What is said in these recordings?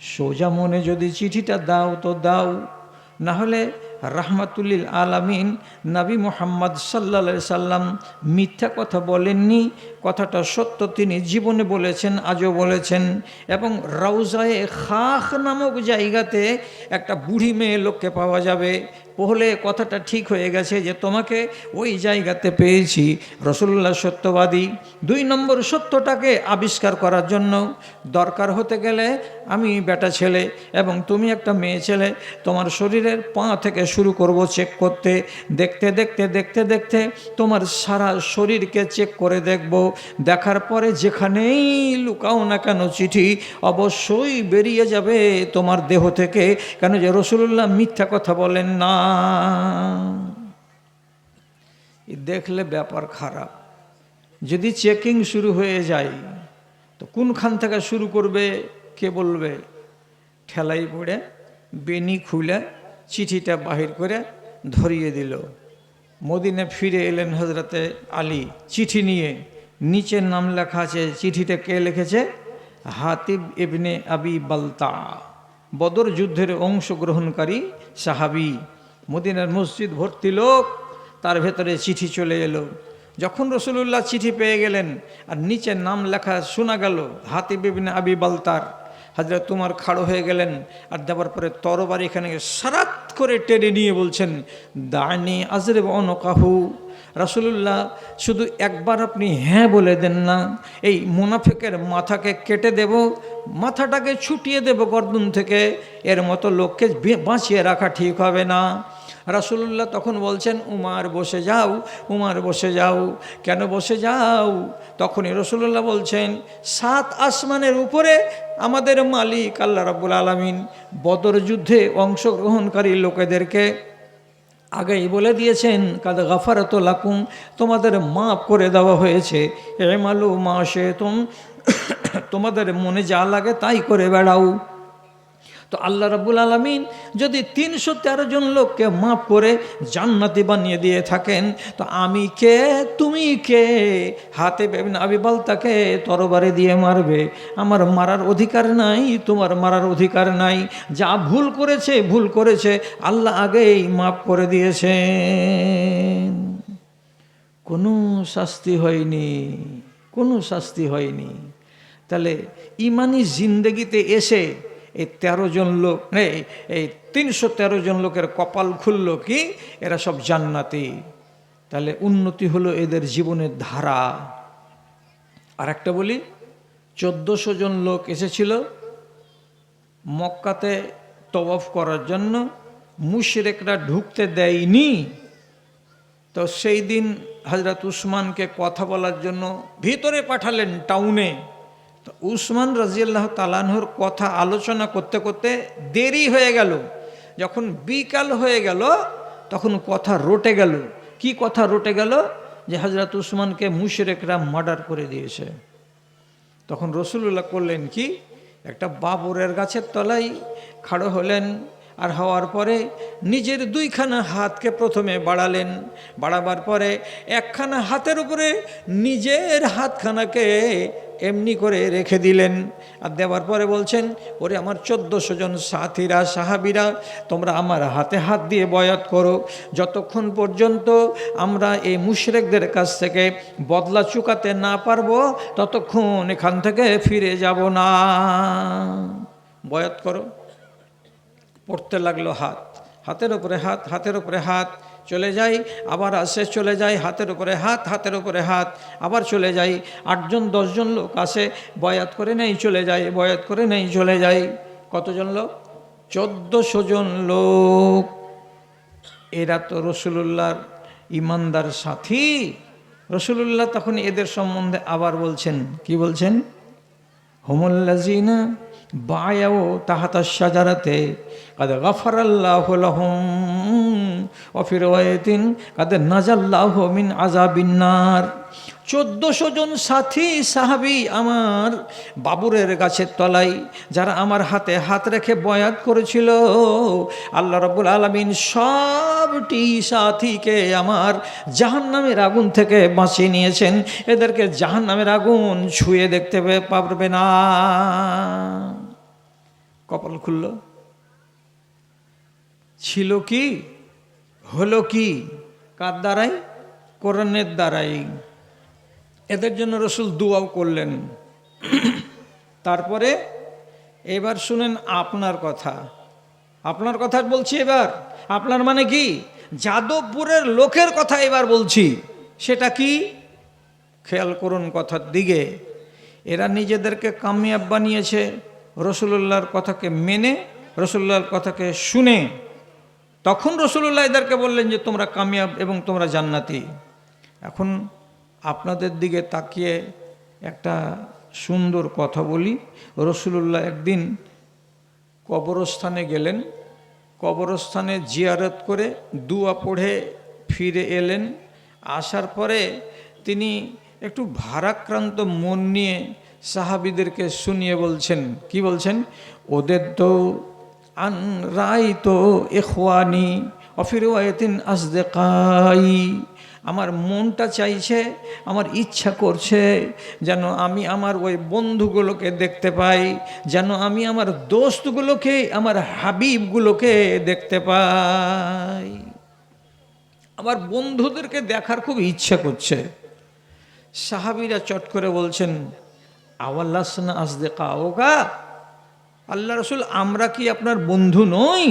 সোজা মনে যদি চিঠিটা দাও তো দাও। না হলে রাহমাতুল্লিল আলামিন নবী মোহাম্মদ সাল্লা সাল্লাম মিথ্যা কথা বলেননি কথাটা সত্য, তিনি জীবনে বলেছেন, আজও বলেছেন, এবং রাউজায়ে খাখ নামক জায়গাতে একটা বুড়ি মেয়ে লোককে পাওয়া যাবে। পহলে কথাটা ঠিক হয়ে গেছে যে, তোমাকে ওই জায়গাতে পেয়েছি। রসুল্লাহ সত্যবাদী। দুই নম্বর সত্যটাকে আবিষ্কার করার জন্য দরকার হতে গেলে আমি বেটা ছেলে এবং তুমি একটা মেয়ে ছেলে, তোমার শরীরের পা থেকে শুরু করব চেক করতে। দেখতে দেখতে দেখতে দেখতে তোমার সারা শরীরকে চেক করে দেখব। দেখার পরে যেখানেই লুকাও না কেন চিঠি, অবশ্যই বেরিয়ে যাবে তোমার দেহ থেকে। কেন যে রসুল্লাহ মিথ্যা কথা বলেন না। দেখলে ব্যাপার খারাপ। যদি চেকিং শুরু হয়ে যায়, তো কোনখান থেকে শুরু করবে, কে বলবে? ঠেলাই পড়ে বেনি খুলে চিঠিটা বাহির করে ধরিয়ে দিল। মদিনে ফিরে এলেন হজরতে আলী, চিঠি নিয়ে। নিচের নাম লেখা আছে, চিঠিতে কে লিখেছে? হাতিব ইবনে আবি বালতা। বদর যুদ্ধের অংশগ্রহণকারী সাহাবি, মদিনার মসজিদ ভর্তি লোক, তার ভেতরে চিঠি চলে এলো। যখন রসুল্লাহ চিঠি পেয়ে গেলেন আর নিচের নাম লেখা শোনা গেল হাতিব ইবনে আবি বালতার হাজরা তোমার খাড়ো হয়ে গেলেন আর দেওয়ার পরে তরবার এখানে সারাত করে টেনে নিয়ে বলছেন, দানি আজরে অনকাহু। রাসুলুল্লাহ শুধু একবার আপনি হ্যাঁ বলে দেন না, এই মুনাফেকের মাথাকে কেটে দেব, মাথাটাকে ছুটিয়ে দেব গর্দন থেকে, এর মতো লোককে বাঁচিয়ে রাখা ঠিক হবে না। রাসুল্লাহ তখন বলছেন, উমার বসে যাও, উমার বসে যাও। কেন বসে যাও? তখনই রসুল্লাহ বলছেন, সাত আসমানের উপরে আমাদের মালিক আল্লাহ রাবুল আলমিন বদর যুদ্ধে অংশগ্রহণকারী লোকেদেরকে আগেই বলে দিয়েছেন, কাদ গাফারত লাকুম, তোমাদের মাফ করে দেওয়া হয়েছে। এ এমালু মা সে তোমাদের মনে যা লাগে তাই করে বেড়াও। তো আল্লাহ রাবুল আলমিন যদি তিনশো তেরো জন লোককে মাফ করে জান্নাতি বানিয়ে দিয়ে থাকেন, তো আমি কে? তুমি কে? হাতে বেবিন আবিবাল তাকে তরবারে দিয়ে মারবে। আমার মারার অধিকার নাই, তোমার মারার অধিকার নাই। যা ভুল করেছে ভুল করেছে, আল্লাহ আগেই মাফ করে দিয়েছেন। কোনো শাস্তি হয়নি, কোনো শাস্তি হয়নি। তাহলে ইমানি জিন্দগিতে এসে এই তেরো জন লোক এই তিনশো তেরো জন লোকের কপাল খুলল কি? এরা সব জান্নাতি। তাহলে উন্নতি হলো এদের জীবনের ধারা। আর একটা বলি, চোদ্দোশো জন লোক এসেছিল মক্কাতে তওয়াফ করার জন্য, মুশরেকরা ঢুকতে দেয়নি। তো সেই দিন হজরত উসমানকে কথা বলার জন্য ভিতরে পাঠালেন টাউনে। তো উসমান রাজিয়াল্লাহ তালানহর কথা আলোচনা করতে করতে দেরি হয়ে গেল। যখন বিকাল হয়ে গেল, তখন কথা রটে গেল। কি কথা রটে গেল? যে হজরত উসমানকে মুশরেকরা মার্ডার করে দিয়েছে। তখন রসুল্লাহ করলেন কি? একটা বাবরের গাছের তলায় খাড়ো হলেন আর হওয়ার পরে নিজের দুইখানা হাতকে প্রথমে বাড়ালেন। বাড়াবার পরে একখানা হাতের উপরে নিজের হাতখানাকে এমনি করে রেখে দিলেন। আর দেওয়ার পরে বলছেন, ওরে আমার চোদ্দোশো জন সাথীরা, সাহাবিরা, তোমরা আমার হাতে হাত দিয়ে বয়াত করো। যতক্ষণ পর্যন্ত আমরা এই মুশরেকদের কাছ থেকে বদলা চুকাতে না পারব, ততক্ষণ এখান থেকে ফিরে যাব না। বয়াত করো। পড়তে লাগল হাত। হাতের উপরে হাত, হাতের উপরে হাত, চলে যাই, আবার আসে, চলে যাই, হাতের উপরে হাত, হাতের উপরে হাত, আবার চলে যাই। আটজন, দশজন লোক আসে, বয়াত করে নেই, চলে যায় বয়াত করে নেই, চলে যাই। কতজন লোক? চোদ্দোশো জন লোক। এরা তো রসুলুল্লাহর ইমানদার সাথী। রসুলুল্লাহ তখন এদের সম্বন্ধে আবার বলছেন, কি বলছেন? হোমল্লাজিনা বায়াও তাহাতা সাজারাতে কাদ গফরাল্লাহ লহম। অফির ওয়াতিন কাদ নাজাল্লাহ মিন আজাবিন্নার চোদ্দশো জন সাথী, সাহাবি আমার বাবুরের গাছের তলায়, যারা আমার হাতে হাত রেখে বয়াত করেছিল। আল্লাহ রবুল আলমিন সবটি সাথীকে আমার জাহান নামের আগুন থেকে বাঁচিয়ে নিয়েছেন। এদেরকে জাহান নামের আগুন ছুঁয়ে দেখতে পারবে না। কপাল খুলল। ছিল কি? হলো কি? কার দ্বারাই? কোরআনের দ্বারাই। এদের জন্য রসুল দুয়াও করলেন। তারপরে এবার শুনেন আপনার কথা। আপনার কথা বলছি এবার। আপনার মানে কি? যাদবপুরের লোকের কথা এবার বলছি। সেটা কি? খেয়াল করুন কথার দিকে। এরা নিজেদেরকে কামিয়াব বানিয়েছে। রসুল্লাহর কথাকে মেনে রসুল্লাহর কথাকে শুনে। তখন রসুল্লাহ এদেরকে বললেন যে, তোমরা কামিয়াব এবং তোমরা জান্নাতি। এখন আপনাদের দিকে তাকিয়ে একটা সুন্দর কথা বলি। রসুল্লাহ একদিন কবরস্থানে গেলেন। কবরস্থানে জিয়ারত করে দুয়া পড়ে ফিরে এলেন। আসার পরে তিনি একটু ভারাক্রান্ত মন নিয়ে সাহাবিদেরকে শুনিয়ে বলছেন, কি বলছেন? ওদের তো আন রাই তো এখওয়ানি অফিরওয়ায়তিন আজদেকাই আমার মনটা চাইছে, আমার ইচ্ছা করছে যেন আমি আমার ওই বন্ধুগুলোকে দেখতে পাই, যেন আমি আমার দোস্তগুলোকে, আমার হাবিবগুলোকে দেখতে পাই। আমার বন্ধুদেরকে দেখার খুব ইচ্ছা করছে। সাহাবিরা চট করে বলছেন, আওয়াল্লাসনা আসদে কাওগা আল্লাহ রসুল, আমরা কি আপনার বন্ধু নই?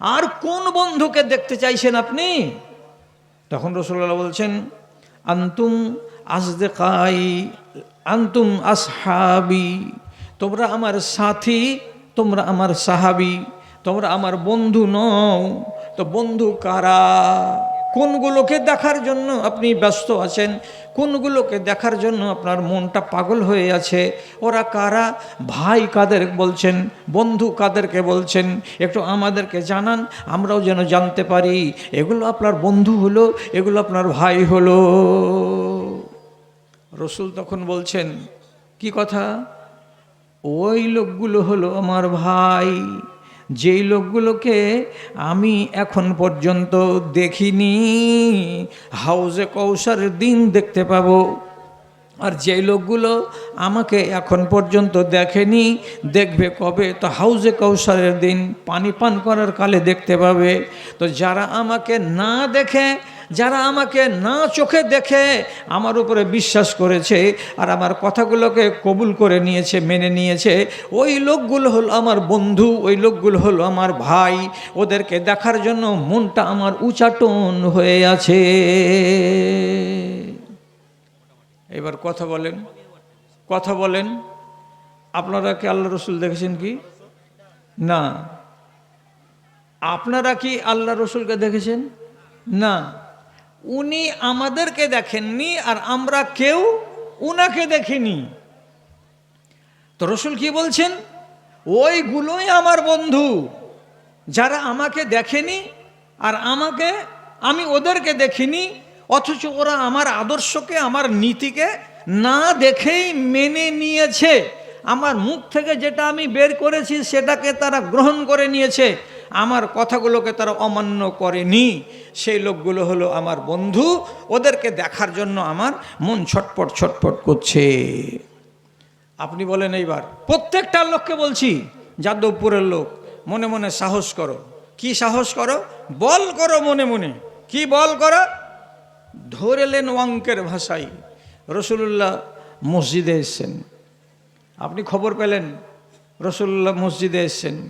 আর কোন বন্ধুকে দেখতে চাইছেন আপনি? তখন রসুল্লাহ বলছেন, আন্তুম আসদে কাই আন্তুম আসহাবি, তোমরা আমার সাথী, তোমরা আমার সাহাবি, তোমরা আমার বন্ধু নও, তো বন্ধু কারা? কোনগুলোকে দেখার জন্য আপনি ব্যস্ত আছেন? কোনগুলোকে দেখার জন্য আপনার মনটা পাগল হয়ে আছে? ওরা কারা? ভাই কাদের বলছেন? বন্ধু কাদেরকে বলছেন? একটু আমাদেরকে জানান, আমরাও যেন জানতে পারি। এগুলো আপনার বন্ধু হলো, এগুলো আপনার ভাই হলো। রসুল তখন বলছেন, কি কথা? ওই লোকগুলো হলো আমার ভাই। যেই লোকগুলোকে আমি এখন পর্যন্ত দেখিনি, হাউজে কৌশার দিন দেখতে পাবো। আর যে লোকগুলো আমাকে এখন পর্যন্ত দেখেনি, দেখবে কবে? তো হাউজে কৌশলের দিন, পানি পান করার কালে দেখতে পাবে। তো যারা আমাকে না দেখে যারা আমাকে না চোখে দেখে, আমার উপরে বিশ্বাস করেছে আর আমার কথাগুলোকে কবুল করে নিয়েছে, মেনে নিয়েছে, ওই লোকগুলো হলো আমার বন্ধু, ওই লোকগুলো হলো আমার ভাই। ওদেরকে দেখার জন্য মনটা আমার উচাটন হয়ে আছে। এবার কথা বলেন কথা বলেন। আপনারা কি আল্লাহ রসুল দেখেছেন কি? না। আপনারা কি আল্লাহ রসুলকে দেখেছেন? না। উনি আমাদেরকে দেখেননি আর আমরা কেউ উনাকে দেখিনি। তো রসুল কি বলছেন? ওইগুলোই আমার বন্ধু, যারা আমাকে দেখেনি আর আমাকে, আমি ওদেরকে দেখিনি, অথচ ওরা আমার আদর্শকে, আমার নীতিকে না দেখেই মেনে নিয়েছে। আমার মুখ থেকে যেটা আমি বের করেছি, সেটাকে তারা গ্রহণ করে নিয়েছে। আমার কথাগুলোকে তারা অমান্য করেনি। সেই লোকগুলো হলো আমার বন্ধু। ওদেরকে দেখার জন্য আমার মন ছটপট ছটপট করছে। আপনি বলেন এইবার, প্রত্যেকটা লোককে বলছি, যাদবপুরের লোক, মনে মনে সাহস করো। কি সাহস করো? বল করো মনে মনে। কি বল করো? ধরেলেন অঙ্কের ভাষায় রসুল্লাহ মসজিদে এসছেন। আপনি খবর পেলেন রসুল্লাহ মসজিদে এসছেন।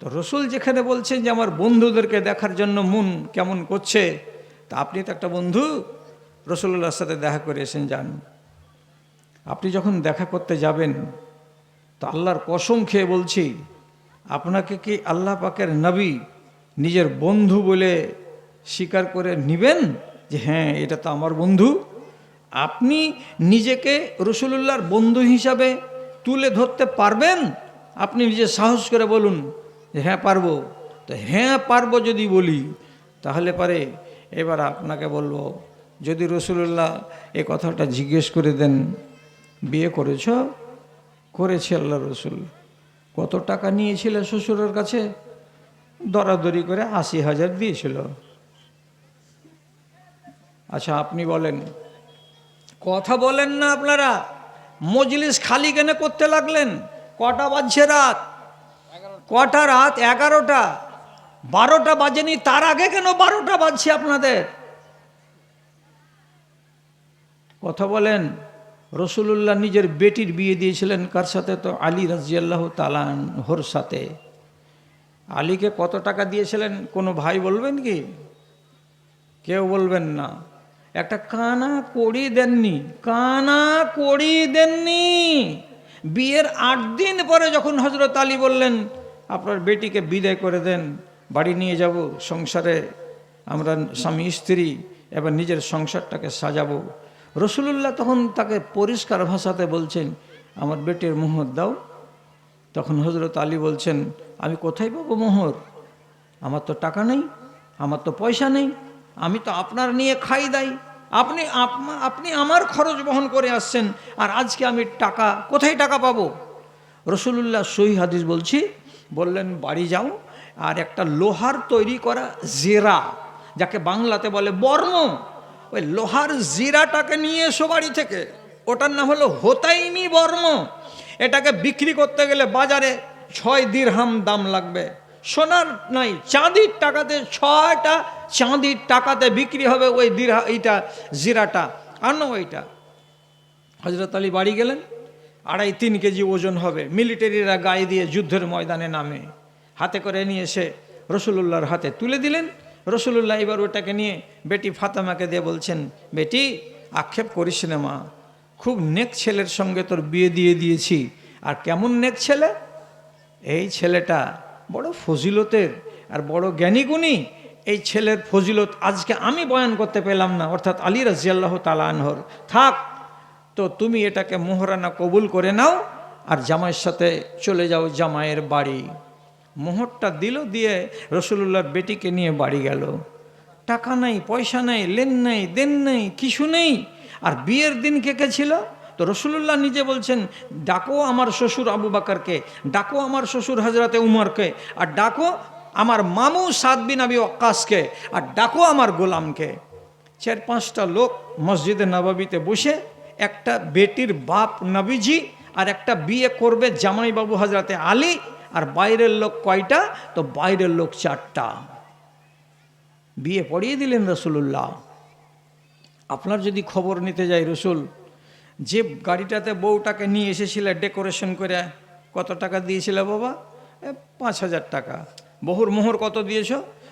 তো রসুল যেখানে বলছেন যে আমার বন্ধুদেরকে দেখার জন্য মন কেমন করছে, তা আপনি তো একটা বন্ধু, রসুল্লাহর সাথে দেখা করে এসেন যান। আপনি যখন দেখা করতে যাবেন, তো আল্লাহর কসম খেয়ে বলছি, আপনাকে কি আল্লাহ পাকের নবী নিজের বন্ধু বলে স্বীকার করে নিবেন? যে হ্যাঁ এটা তো আমার বন্ধু। আপনি নিজেকে রসুলুল্লাহর বন্ধু হিসাবে তুলে ধরতে পারবেন? আপনি নিজে সাহস করে বলুন। যে হ্যাঁ পারব। তো হ্যাঁ পারব যদি বলি, তাহলে পারে। এবার আপনাকে বলব, যদি রসুল্লাহ এ কথাটা জিজ্ঞেস করে দেন, বিয়ে করেছ? করেছে আল্লাহ রসুল। কত টাকা নিয়েছিল শ্বশুরের কাছে? দরাদরি করে আশি হাজার দিয়েছিল। আচ্ছা আপনি বলেন। কথা বলেন না আপনারা। মজলিস খালি কেন করতে লাগলেন? কটা বাজছে রাত? কটা রাত? এগারোটা। বারোটা বাজেনি, তার আগে কেন বারোটা বাজছে আপনাদের? কথা বলেন রসুল্লাহ নিজের বেটির বিয়ে দিয়েছিলেন কার সাথে? তো আলী রাজিয়াল্লাহ তালান হোর সাথে। আলীকে কত টাকা দিয়েছিলেন, কোনো ভাই বলবেন কি? কেউ বলবেন না। একটা কানা কড়ি দেননি, কানা কড়ি দেননি। বিয়ের আট দিন পরে যখন হজরত আলী বললেন আপনার বেটিকে বিদায় করে দেন, বাড়ি নিয়ে যাব, সংসারে আমরা স্বামী, স্ত্রী, এবার নিজের সংসারটাকে সাজাবো। রসুলুল্লাহ তখন তাকে পরিষ্কার ভাষাতে বলছেন, আমার বেটির মোহর দাও। তখন হজরত আলী বলছেন, আমি কোথায় পাবো মোহর? আমার তো টাকা নেই, আমার তো পয়সা নেই, আমি তো আপনার নিয়ে খাই দাই। আপনি, আপনা- আমার খরচ বহন করে আসছেন, আর আজকে আমি টাকা, কোথায় টাকা পাবো? রসুলুল্লাহ সহি হাদিস বলছি বললেন, বাড়ি যাও আর একটা লোহার তৈরি করা জেরা, যাকে বাংলাতে বলে বর্ম ওই লোহার জিরাটাকে নিয়ে এসো বাড়ি থেকে। ওটার নাম হলো হোতাইমি বর্ম এটাকে বিক্রি করতে গেলে বাজারে ছয় দিরহাম দাম লাগবে। সোনার নাই, চাঁদির টাকাতে ছয়টা চাঁদির টাকাতে বিক্রি হবে ওই দিরহা, এইটা জিরাটা। আর না ওইটা। হজরত আলী বাড়ি গেলেন। আড়াই তিন কেজি ওজন হবে। মিলিটারিরা গায়ে দিয়ে যুদ্ধের ময়দানে নামে। হাতে করে নিয়ে এসে রসুলুল্লাহর হাতে তুলে দিলেন। রসুলুল্লাহ এবার ওটাকে নিয়ে বেটি ফাতেমাকে দিয়ে বলছেন, বেটি, আক্ষেপ করিস মা। খুব নেক ছেলের সঙ্গে তোর বিয়ে দিয়ে দিয়েছি। আর কেমন নেক ছেলে? এই ছেলেটা বড় ফজিলতের আর বড় জ্ঞানীগুণী এই ছেলের ফজিলত আজকে আমি বয়ান করতে পেলাম না। অর্থাৎ আলী রাজিয়াল্লাহ তালানহর থাক তো তুমি এটাকে মোহরানা কবুল করে নাও আর জামাইয়ের সাথে চলে যাও জামাইয়ের বাড়ি। মোহরটা দিল দিয়ে রসুল্লাহর বেটিকে নিয়ে বাড়ি গেল। টাকা নাই, পয়সা নাই, লেন নাই, দেন নাই, কিছু নেই। আর বিয়ের দিন কে কে ছিল? তো রসুল্লাহ নিজে বলছেন, ডাকো আমার শ্বশুর আবু বাকারকে, ডাকো আমার শ্বশুর হাজরাতে উমরকে, আর ডাকো আমার মামু সাদ বিন আবি ওয়াক্কাসকে, আর ডাকো আমার গোলামকে। চার পাঁচটা লোক মসজিদে নবাবিতে বসে একটা বেটির বাপ নবীজি আর একটা বিয়ে করবে জামাইবাবু হাজরাতে আলী আর বাইরের লোক কয়টা? তো বাইরের লোক চারটা। বিয়ে পড়িয়ে দিলেন রসুল্লাহ আপনার যদি খবর নিতে যাই রসুল, যে গাড়িটাতে বউটাকে নিয়ে এসেছিলে ডেকোরেশন করে, কত টাকা দিয়েছিল বাবা? পাঁচ হাজার টাকা। বহুর মোহর কত দিয়েছ?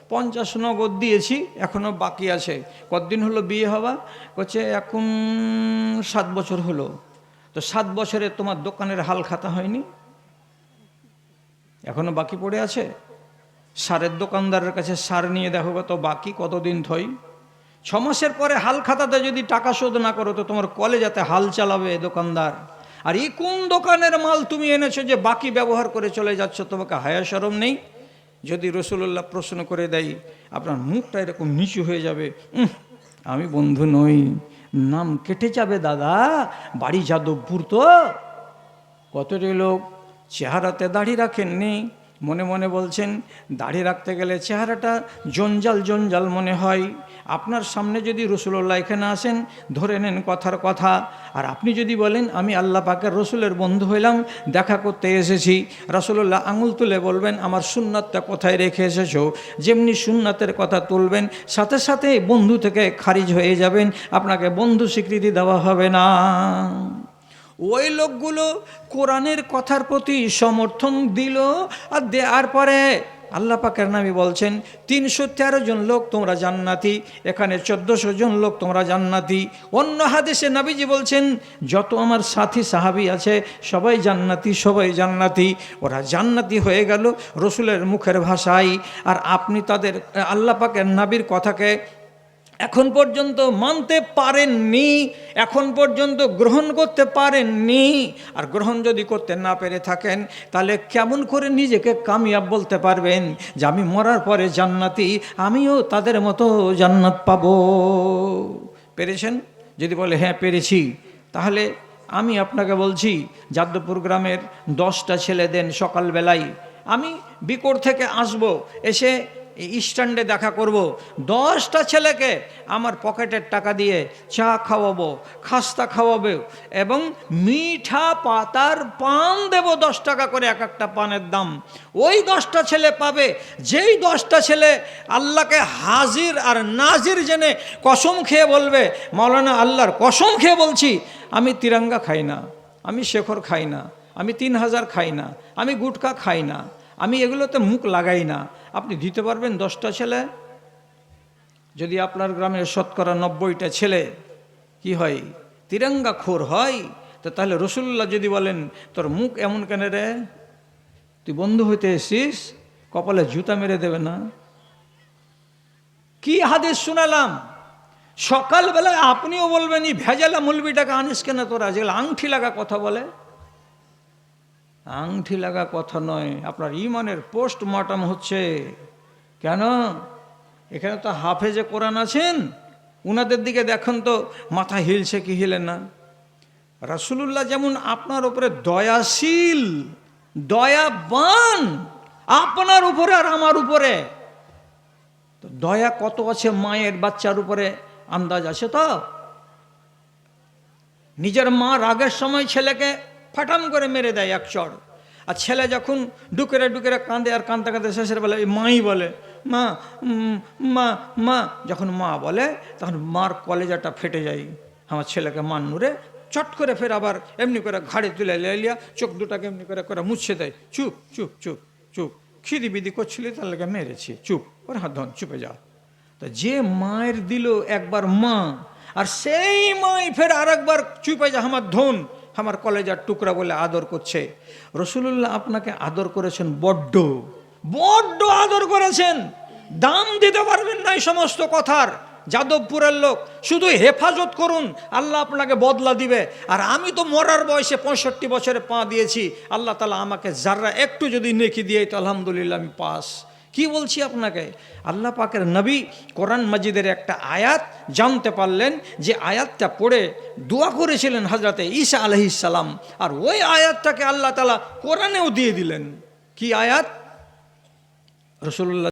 পঞ্চাশ নগদ দিয়েছি এখনও বাকি আছে। কতদিন হলো বিয়ে হওয়া? করছে এখন সাত বছর হলো। তো সাত বছরে তোমার দোকানের হাল খাতা হয়নি? এখনও বাকি পড়ে আছে? সারের দোকানদারের কাছে সার নিয়ে দেখো কত বাকি, কতদিন থই? ছ মাসের পরে হাল খাতাতে যদি টাকা শোধ না করো, তো তোমার কলে যাতে হাল চালাবে দোকানদার। আর এই কোন দোকানের মাল তুমি এনেছো যে বাকি ব্যবহার করে চলে যাচ্ছ? তোমাকে হায়া সরম নেই? যদি রসুল্লাহ প্রশ্ন করে দেয়, আপনার মুখটা এরকম নিচু হয়ে যাবে আমি বন্ধু নই, নাম কেটে যাবে দাদা, বাড়ি যাদবপুর তো। কতটি লোক চেহারাতে দাড়ি রাখেননি? মনে মনে বলছেন, দাড়ি রাখতে গেলে চেহারাটা জঞ্জাল জঞ্জাল মনে হয়। আপনার সামনে যদি রসুল্লাহ এখানে আসেন, ধরে নেন কথার কথা। আর আপনি যদি বলেন, আমি আল্লাহ পাকের রসুলের বন্ধু হইলাম, দেখা করতে এসেছি। রসুল্লাহ আঙুল তুলে বলবেন, আমার সুন্নাতটা কোথায় রেখে এসেছ? যেমনি সুন্নাতের কথা তুলবেন, সাথে সাথে বন্ধু থেকে খারিজ হয়ে যাবেন। আপনাকে বন্ধু স্বীকৃতি দেওয়া হবে না। ওই লোকগুলো কোরআনের কথার প্রতি সমর্থন দিল আর দেওয়ার পরে আল্লাহ পাকের নামে বলছেন, তিনশো তেরো জন লোক তোমরা জান্নাতি, এখানে চোদ্দোশো জন লোক তোমরা জান্নাতি। অন্য হাদেশে নাবিজি বলছেন, যত আমার সাথী সাহাবি আছে, সবাই জান্নাতি সবাই জান্নাতি। ওরা জান্নাতি হয়ে গেল রসুলের মুখের ভাষায়। আর আপনি তাদের, আল্লাহ পাকের নাবির কথাকে এখন পর্যন্ত মানতে পারেননি, এখন পর্যন্ত গ্রহণ করতে পারেননি। আর গ্রহণ যদি করতে না পেরে থাকেন, তাহলে কেমন করে নিজেকে কামিয়াব বলতে পারবেন যে আমি মরার পরে জান্নাতি, আমিও তাদের মতো জান্নাত পাব। পেরেছেন? যদি বলে হ্যাঁ পেরেছি। তাহলে আমি আপনাকে বলছি, যাদবপুর গ্রামের দশটা ছেলে দেন সকালবেলায়, আমি বিকোর থেকে আসব, এসে স্ট্যান্ডে দেখা করব। দশটা ছেলেকে আমার পকেটের টাকা দিয়ে চা খাওয়াবো, খাস্তা খাওয়াবে এবং মিঠা পাতার পান দেব দশ টাকা করে এক একটা পানের দাম। ওই দশটা ছেলে পাবে। যেই দশটা ছেলে আল্লাহকে হাজির আর নাজির জেনে কসম খেয়ে বলবে, মাওলানা আল্লাহর কসম খেয়ে বলছি, আমি তিরঙ্গা খাই না, আমি শেখর খাই না, আমি তিন হাজার খাই না, আমি গুটকা খাই না। আমি এগুলোতে মুখ লাগাই না। আপনি দিতে পারবেন দশটা ছেলে। যদি আপনার গ্রামের শতকরা নব্বইটা ছেলে, কি হয়? তিরঙ্গা খোর হয়? তো তাহলে রসুল্লাহ যদি বলেন, তোর মুখ এমন কেন রে? তুই বন্ধু হইতে এসিস কপালে জুতা মেরে দেবে না? কি হাদিস শুনালাম? সকালবেলায় আপনিও বলবেন এই ভেজালা মুলবিটাকে আনিস কেন তোরা? যেগুলো আংটি লাগা কথা বলে। আংটি লাগা কথা নয়, আপনার ইমানের পোস্টমর্টম হচ্ছে। কেন? এখানে তো হাফেজে কোরআন আছেন, উনাদের দিকে দেখুন তো মাথা হিলছে কি হিলে না। রাসুলুল্লাহ যেমন আপনার উপরে দয়াশীল, দয়াবান, আপনার উপরে আর আমার উপরে। তো দয়া কত আছে মায়ের বাচ্চার উপরে? আন্দাজ আছে তো? নিজের মা রাগের সময় ছেলেকে ফাটাম করে মেরে দেয় এক চড় আর ছেলে যখন ডুকেরে ডুকেরে কাঁদে আর কাঁদতে কাঁদতে শেষের বেলা এই মাই বলে, মা মা মা। যখন মা বলে, তখন মার কলেজাটা ফেটে যায়। আমার ছেলেকে মান নুরে চট করে ফের আবার এমনি করে ঘাড়ে তুলে লিয়া, চোখ দুটাকে এমনি করে করে মুছে দেয়। চুপ চুপ চুপ চুপ। খিদি বিদি করছিলি তার লেগে মেরেছি। চুপ, ওর হাত ধন, চুপে যা। তো যে মায়ের দিল একবার মা, আর সেই মাই ফের আর একবার চুপে যা আমার ধন। আমার কলেজার টুকরা বলে আদর করছে। রসুল্লাহ আপনাকে আদর করেছেন বড্ড বড্ড আদর করেছেন। দাম দিতে পারবেন না এই সমস্ত কথার। যাদবপুরের লোক, শুধু হেফাজত করুন, আল্লাহ আপনাকে বদলা দিবে। আর আমি তো মরার বয়সে পঁয়ষট্টি বছরে পা দিয়েছি। আল্লাহ তালা আমাকে যারা একটু যদি নেকি দিয়ে তো আলহামদুলিল্লাহ আমি পাস। কি বলছি আপনাকে? আল্লাহ পাকের নবী কোরআন মজিদের একটা আয়াত জানতে পারলেন যে আয়াতটা পড়ে দোয়া করেছিলেন হজরতে ঈসা আলহিসাল্লাম আর ওই আয়াতটাকে আল্লাহ তালা কোরআনেও দিয়ে দিলেন। কি আয়াত? রসুল্লাহ